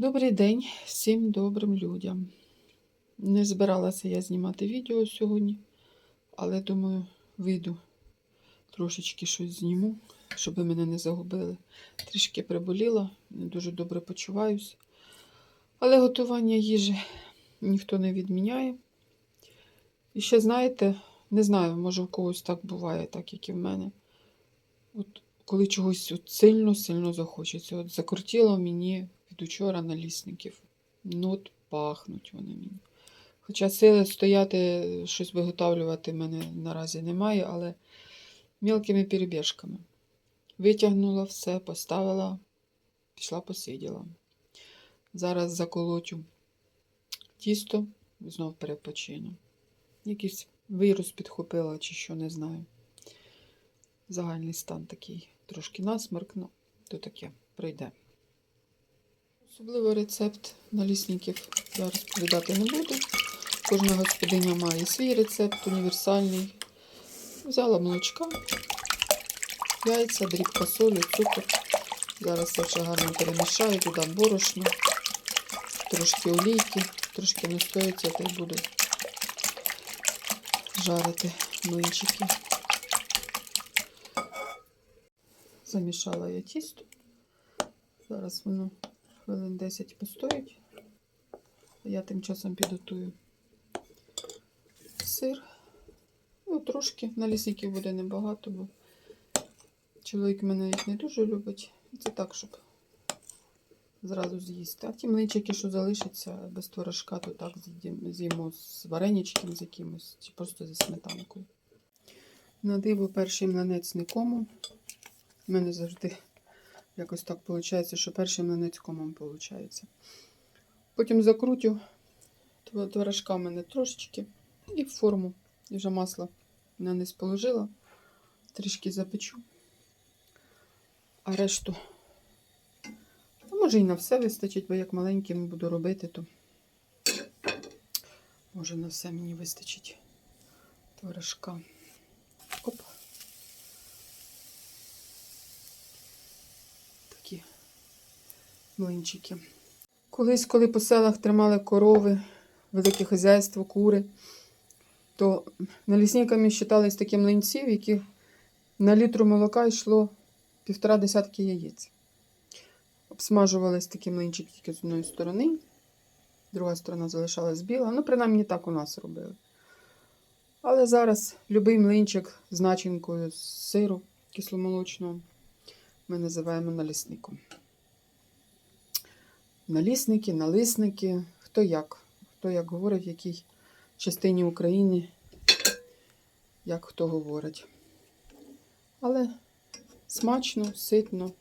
Добрий день всім добрим людям. Не збиралася я знімати відео сьогодні, але думаю, вийду трошечки щось зніму, щоб ви мене не загубили. Трішки приболіла, не дуже добре почуваюся. Але готування їжі ніхто не відміняє. І ще, знаєте, не знаю, може в когось так буває, так як і в мене. От коли чогось от сильно-сильно захочеться. От закрутіло мені від учора налісників. Ну, от пахнуть вони мені. Хоча сили стояти, щось виготовлювати мене наразі немає, але мілкими перебіжками. Витягнула все, поставила, пішла посиділа. Зараз заколотю тісто, знов перепочину. Якийсь вірус підхопила чи що, не знаю. Загальний стан такий. Трошки насморк, ну, то таке прийде. Особливо рецепт налісників я розповідати не буду. Кожна господиня має свій рецепт, універсальний. Взяла молочка, яйця, дрібка солі, цукор. Зараз це все гарно перемішаю, додам борошно, трошки олійки, трошки настоїться, та й буду жарити млинчики. Замішала я тісто. Зараз воно хвилин 10 постоїть. Я тим часом підготую сир. Ну, трошки налісників буде небагато, бо чоловік мене їх не дуже любить. Це так, щоб зразу з'їсти. А ті млинчики, що залишаться без творожка, то так з'їмо з вареничком з якимось, чи просто зі сметанкою. На диво перший млинець не комом. У мене завжди якось так виходить, що перший млинець комом виходить. Потім закрутю тво- творожка в мене трошечки і в форму. І вже масло на низ положила, трішки запечу. А решту, а може і на все вистачить, бо як маленьким буду робити, то може на все мені вистачить творожка. Оп. Такі млинчики. Колись, коли по селах тримали корови, велике хазяйство, кури, то налісниками вважались такі млинці, в яких на літру молока йшло півтора десятки яєць. Обсмажувались такі млинчики тільки з одної сторони, друга сторона залишалась біла. Ну, принаймні так у нас робили. Але зараз любий млинчик з начинкою з сиру кисломолочного ми називаємо налісником. Налісники, налисники, хто як, хто як говорить, в якій частині України, як хто говорить. Але смачно, ситно.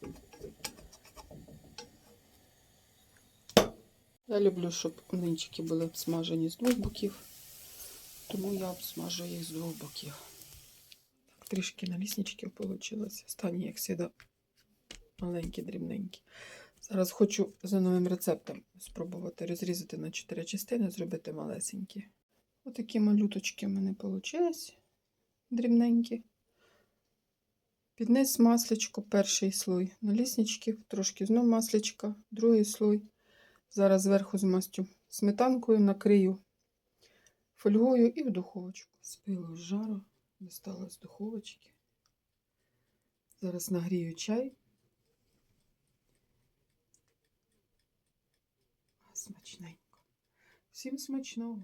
Я люблю, щоб млинчики були обсмажені з двох боків, тому я обсмажую їх з двох боків. Так, трішки налісничків вийшло. Останні, як завжди, маленькі, дрібненькі. Зараз хочу за новим рецептом спробувати розрізати на 4 частини, зробити малесенькі. Отакі малюточки в мене вийшли. Дрібненькі. Під низ масличко, перший слой налісничків, трошки знов масличка, другий слой. Зараз зверху змастю сметанкою, накрию фольгою і в духовочку. Спилу з жару, достала з духовочки. Зараз нагрію чай. Смачненько. Всім смачного.